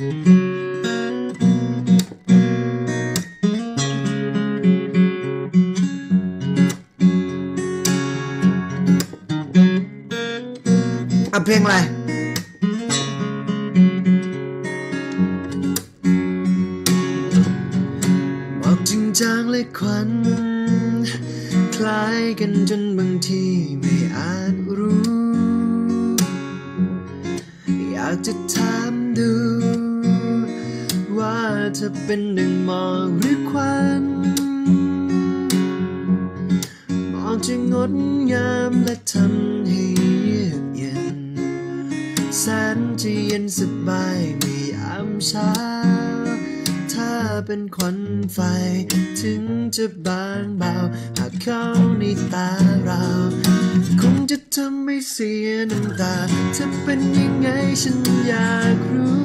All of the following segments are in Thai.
อะเพลงอะไรหมอกจริงจางและควันคล้ายกันจนบางทีไม่อาจรู้ อยากจะถามดู ว่าเธอเป็นหนึ่งหมอกหรือควันหมอกจะงดงามและทำให้เยือกเย็นแสนจะเย็นสบายมื่อามเช้า ถ้าเป็นควันไฟถึงจะบางเบา หากเข้าในตาเรา คงจะทำให้เสียน้ำตาเธอเป็นยังไงฉันอยากรู้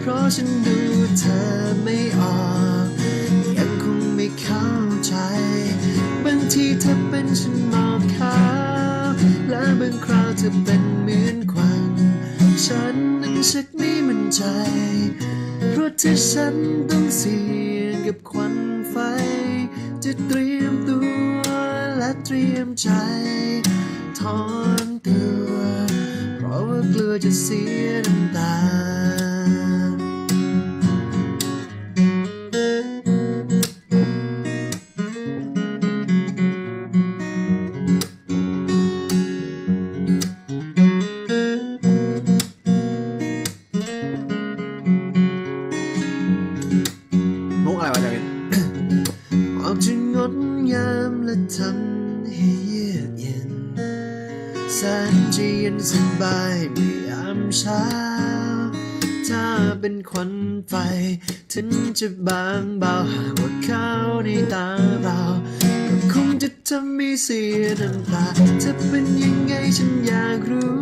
เพราะฉันดู บางทีเธอเป็นฉันหมอกขาวและบางคราวเธอเป็นเหมือนควันฉันนั้นชักไม่มั่นใจ เพราะที่ฉันต้องเสี่ยงกับควันไฟ จะเตรียมตัวและเตรียมใจถอนตัว เพราะว่ากลัวจะเสียน้ำตา แสนจะเย็นสบายเมื่อยามเช้า ถ้าเป็นควันไฟ ถึงจะบางเบาหากว่าเข้าในตาเราก็คงจะทำให้เสียน้ำตาเธอเป็นยังไงฉันอยากรู้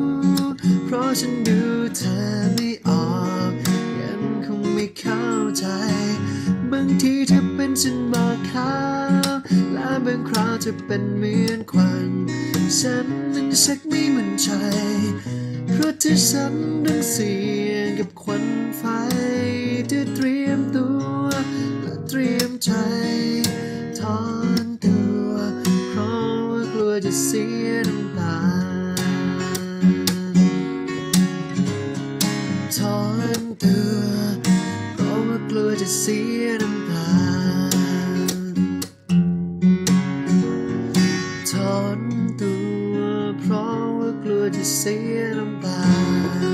เพราะฉันดูเธอไม่ออกยังคงไม่เข้าใจ บางทีเธอเป็นฉันบอกขาวและบางคราวเธอเป็นเหมือนควันฉัน ชักไม่มั่นใจ เพราะที่ฉันต้องเสี่ยงกับควันไฟจะเตรียมตัว และเตรียมใจถอนตัว เพราะว่ากลัวจะเสียน้ำตาถอนตัว เพราะว่ากลัวจะเสียน้ำตา saying I'm blind.